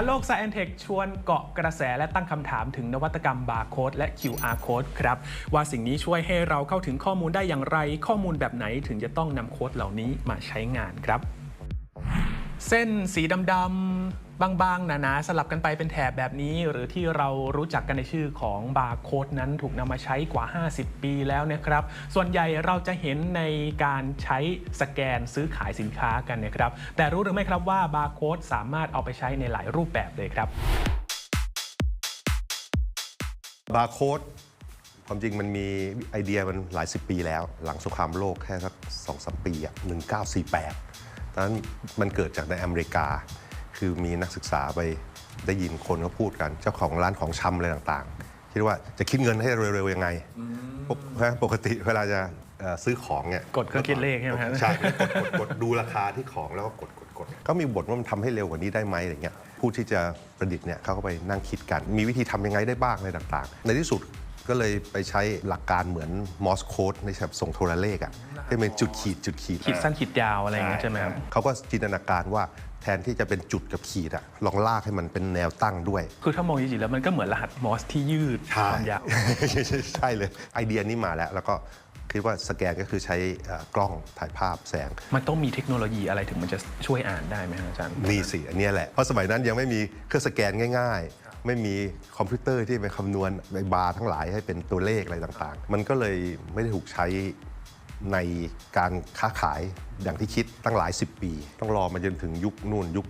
ทันโลก s ซ i e n t e c h ชวนเกาะกระแสและตั้งคำถามถึงนวัตกรรมบาร์โค้ดและ QR code ครับ ว่าสิ่งนี้ช่วยให้เราเข้าถึงข้อมูลได้อย่างไร ข้อมูลแบบไหนถึงจะต้องนำโค้ดเหล่านี้มาใช้งานครับ เส้นสีดำๆบางๆ หนาๆ สลับกันไปเป็นแถบแบบนี้ หรือที่เรารู้จักกันในชื่อของบาร์โค้ดนั้นถูกนำมาใช้กว่า 50 ปีแล้วนะครับ ส่วนใหญ่เราจะเห็นในการใช้สแกนซื้อขายสินค้ากันนะครับ แต่รู้หรือไม่ครับว่าบาร์โค้ดสามารถเอาไปใช้ในหลายรูปแบบเลยครับบาร์โค้ดความจริงมันมีไอเดียมันหลายสิบปีแล้ว หลังสงครามโลกแค่สักสองสามปีอะ1948ตอน นั้นมันเกิดจากในอเมริกา คือมีนักศึกษาไปได้ยินคนเขาพูดกันเจ้าของร้านของชำอะไรต่างๆ คิดว่าจะคิดเงินให้เร็วๆยังไงปกปกติเวลาจะเอ่อซื้อของเนี่ยกดเครื่องคิดเลขใช่ไหมฮะใช่กดกดกดดูราคาที่ของแล้วก็กดกดกดก็มีบทว่ามันทำให้เร็วกว่านี้ได้ไหมอะไรเงี้ยผู้ที่จะประดิษฐ์เนี่ยเขาก็ไปนั่งคิดกัน มีวิธีทำยังไงได้บ้างอะไรต่างๆ ในที่สุด ก็เลยไปใช้หลักการเหมือนมอสโค้ดในแบบส่งโทรเลขอะที่เป็นจุดขีดจุดขีดขีดสั้นขีดยาวอะไรอย่างเงี้ยใช่ไหมครับเขาก็จินตนาการว่าแทนที่จะเป็นจุดกับขีดอะลองลากให้มันเป็นแนวตั้งด้วย คือถ้ามองจริงๆแล้วมันก็เหมือนรหัสมอสที่ยืดความยาวใช่เลยไอเดียนี้มาแล้ว แล้วก็คิดว่าสแกนก็คือใช้เอ่อกล้องถ่ายภาพแสง มันต้องมีเทคโนโลยีอะไรถึงมันจะช่วยอ่านได้ไหมครับอาจารย์นี่สิอันเนี้ยแหละ เพราะสมัยนั้นยังไม่มีเครื่องสแกนง่ายๆ ไม่มีคอมพิวเตอร์ที่ไปคำนวณในบาร์ทั้งหลายให้เป็นตัวเลขอะไรต่างๆ มันก็เลยไม่ได้ถูกใช้ในการค้าขายอย่างที่คิดตั้งหลาย 10 ปี ต้องรอมาจนถึงยุคนู่นยุค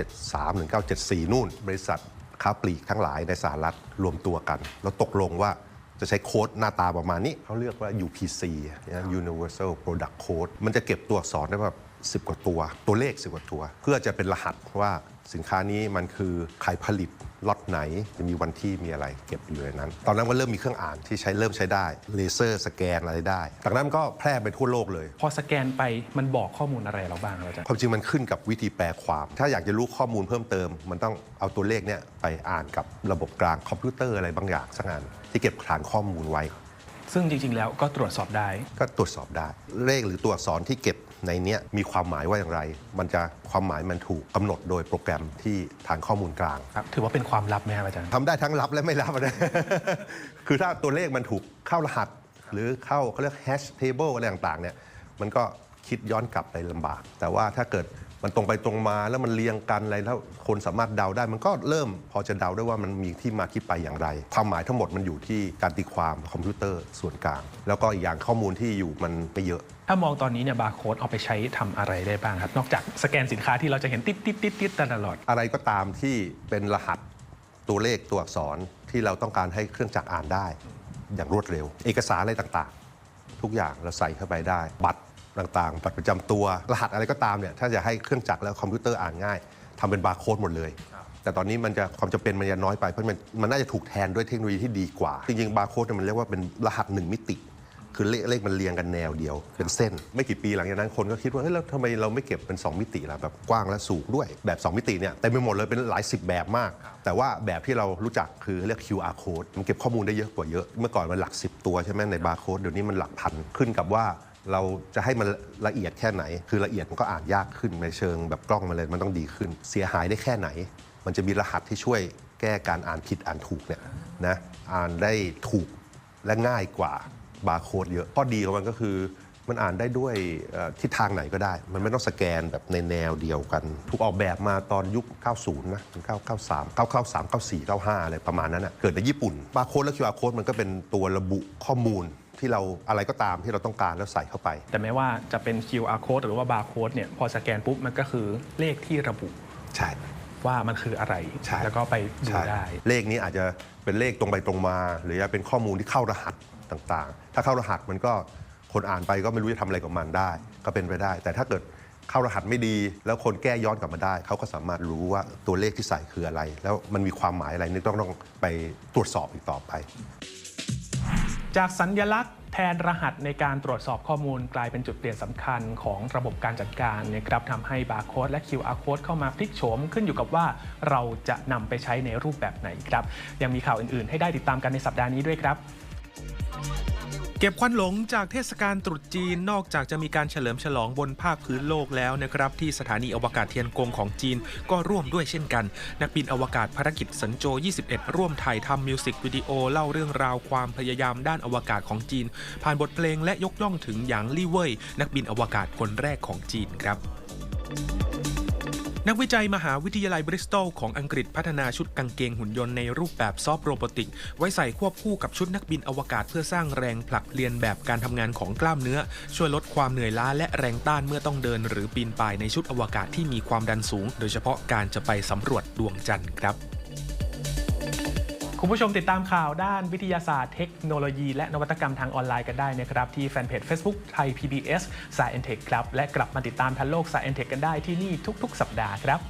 1973 1974 นู่น บริษัทค้าปลีกทั้งหลายในสหรัฐรวมตัวกัน แล้วตกลงว่าจะใช้โค้ดหน้าตาประมาณนี้เขาเรียกว่า UPC น Universal Product Code มันจะเก็บตัวอักษรได้แบบ10 กว่าตัว ตัวเลข 10 กว่าตัว เพื่อจะเป็นรหัสว่า สินค้านี้มันคือใครผลิตล็อตไหนจะมีวันที่มีอะไรเก็บอยู่ในนั้น ตอนนั้นก็เริ่มมีเครื่องอ่านที่ใช้เริ่มใช้ได้เลเซอร์สแกนอะไรได้จากนั้นมันก็แพร่ไปทั่วโลกเลย พอสแกนไปมันบอกข้อมูลอะไรเราบ้างครับอาจารย์ความจริงมันขึ้นกับวิธีแปลความ ถ้าอยากจะรู้ข้อมูลเพิ่มเติม มันต้องเอาตัวเลขเนี่ยไปอ่านกับระบบกลางคอมพิวเตอร์อะไรบางอย่างสักงานที่เก็บฐานข้อมูลไว้ซึ่งจริงๆ แล้วก็ตรวจสอบได้ ก็ตรวจสอบได้ เลขหรือตัวอักษรที่เก็บ ในเนี้ยมีความหมายว่าอย่างไร มันจะความหมายมันถูกกำหนดโดยโปรแกรมที่ฐานข้อมูลกลางครับถือว่าเป็นความลับไหมครับอาจารย์ทำได้ทั้งรับและไม่รับนะคือถ้าตัวเลขมันถูกเข้ารหัส หรือเข้าเขาเรียก hash table อะไรต่างๆเนี่ยมันก็คิดย้อนกลับไปลำบาก แต่ว่าถ้าเกิด มันตรงไปตรงมาแล้วมันเรียงกันอะไรแล้วคนสามารถเดาได้ มันก็เริ่มพอจะเดาได้ว่ามันมีที่มาที่ไปอย่างไร ความหมายทั้งหมดมันอยู่ที่การตีความคอมพิวเตอร์ส่วนกลาง แล้วก็อีกอย่างข้อมูลที่อยู่มันไม่เยอะ ถ้ามองตอนนี้เนี่ยบาร์โค้ดเอาไปใช้ทำอะไรได้บ้างครับ นอกจากสแกนสินค้าที่เราจะเห็นติดติดติดติดตลอด อะไรก็ตามที่เป็นรหัสตัวเลขตัวอักษรที่เราต้องการให้เครื่องจักรอ่านได้ อย่างรวดเร็ว เอกสารอะไรต่างๆ ทุกอย่างเราใส่เข้าไปได้ บัตร ต่างๆ บัตรประจำตัว รหัสอะไรก็ตามเนี่ย ถ้าจะให้เครื่องจักรแล้วคอมพิวเตอร์อ่านง่ายทำเป็นบาร์โค้ดหมดเลย แต่ตอนนี้มันจะความจำเป็นมันจะน้อยไป เพราะมันมันน่าจะถูกแทนด้วยเทคโนโลยีที่ดีกว่า จริงๆบาร์โค้ดเนี่ยมันเรียกว่าเป็นรหัสหนึ่งมิติ คือเลขเลขมันเรียงกันแนวเดียว เป็นเส้น ไม่กี่ปีหลังจากนั้นคนก็คิดว่าเฮ้ยแล้วทำไมเราไม่เก็บเป็น 2 มิติล่ะแบบกว้างและสูงด้วยแบบ 2 มิติเนี่ยเต็มไปหมดเลยเป็นหลายสิบแบบมาก แต่ว่าแบบที่เรารู้จักคือเรียก QR code มันเก็บข้อมูลได้เยอะกว่าเยอะ เมื่อก่อนมันหลัก 10 ตัวใช่ไหมในบาร์โค้ดเดี๋ยวนี้มันหลักพันขึ้นกับว่า เราจะให้มันละเอียดแค่ไหน คือละเอียดมันก็อ่านยากขึ้นในเชิงแบบกล้องมันเลยมันต้องดีขึ้น เสียหายได้แค่ไหน มันจะมีรหัสที่ช่วยแก้การอ่านผิดอ่านถูกเนี่ยนะอ่านได้ถูกและง่ายกว่าบาร์โค้ดเยอะข้อดีของมันก็คือมันอ่านได้ด้วยทิศทางไหนก็ได้ มันไม่ต้องสแกนแบบในแนวเดียวกัน ถูกออกแบบมาตอนยุค 90 นะ993 993 94 95 อะไรประมาณนั้นนะเกิดในญี่ปุ่น บาร์โค้ดและ QR โค้ดมันก็เป็นตัวระบุข้อมูล ที่เราอะไรก็ตามที่เราต้องการแล้วใส่เข้าไป แต่ไม่ว่าจะเป็น QR code หรือว่า barcode เนี่ยพอสแกนปุ๊บมันก็คือเลขที่ระบุ ใช่ ว่ามันคืออะไร ใช่ แล้วก็ไปดูใช่ได้ เลขนี้อาจจะเป็นเลขตรงไปตรงมา หรือจะเป็นข้อมูลที่เข้ารหัสต่างๆ ถ้าเข้ารหัสมันก็คนอ่านไปก็ไม่รู้จะทำอะไรกับมันได้ ก็เป็นไปได้ แต่ถ้าเกิดเข้ารหัสไม่ดี แล้วคนแก้ย้อนกลับมาได้ เขาก็สามารถรู้ว่าตัวเลขที่ใส่คืออะไร แล้วมันมีความหมายอะไรนี่ต้องต้องไปตรวจสอบอีกต่อไป จากสัญญลักษณ์แทนรหัสในการตรวจสอบข้อมูลกลายเป็นจุดเปลี่ยนสำคัญของระบบการจัดการนะครับทำให้บาร์โค้ดและ QR code เข้ามาพลิกโฉมขึ้นอยู่กับว่าเราจะนำไปใช้ในรูปแบบไหนครับ ยังมีข่าวอื่น ๆ ให้ได้ติดตามกันในสัปดาห์นี้ด้วยครับ เก็บควันหลงจากเทศกาลตรุษจีนนอกจากจะมีการเฉลิมฉลองบนภาคพื้นโลกแล้วนะครับ ที่สถานีอวกาศเทียนกงของจีนก็ร่วมด้วยเช่นกัน นักบินอวกาศภารกิจสัญโจ 21 ร่วมถ่ายทำมิวสิกวิดีโอเล่าเรื่องราวความพยายามด้านอวกาศของจีน ผ่านบทเพลงและยกย่องถึงหยางลี่เว่ยนักบินอวกาศคนแรกของจีนครับ นักวิจัยมหาวิทยาลัยบริสตอลของอังกฤษพัฒนาชุดกางเกงหุ่นยนต์ในรูปแบบซอฟต์โรบอติก ไว้ใส่ควบคู่กับชุดนักบินอวกาศเพื่อสร้างแรงผลักเรียนแบบการทำงานของกล้ามเนื้อ ช่วยลดความเหนื่อยล้าและแรงต้านเมื่อต้องเดิน หรือปีนป่ายในชุดอวกาศที่มีความดันสูง โดยเฉพาะการจะไปสำรวจดวงจันทร์ครับ คุณผู้ชมติดตามข่าวด้านวิทยาศาสตร์เทคโนโลยี และนวัตกรรมทางออนไลน์กันได้นะครับ ที่แฟนเพจ Facebook ไทย PBS Science Tech ครับ และกลับมาติดตามทันโลก Science Tech กันได้ที่นี่ทุก ๆ สัปดาห์ครับ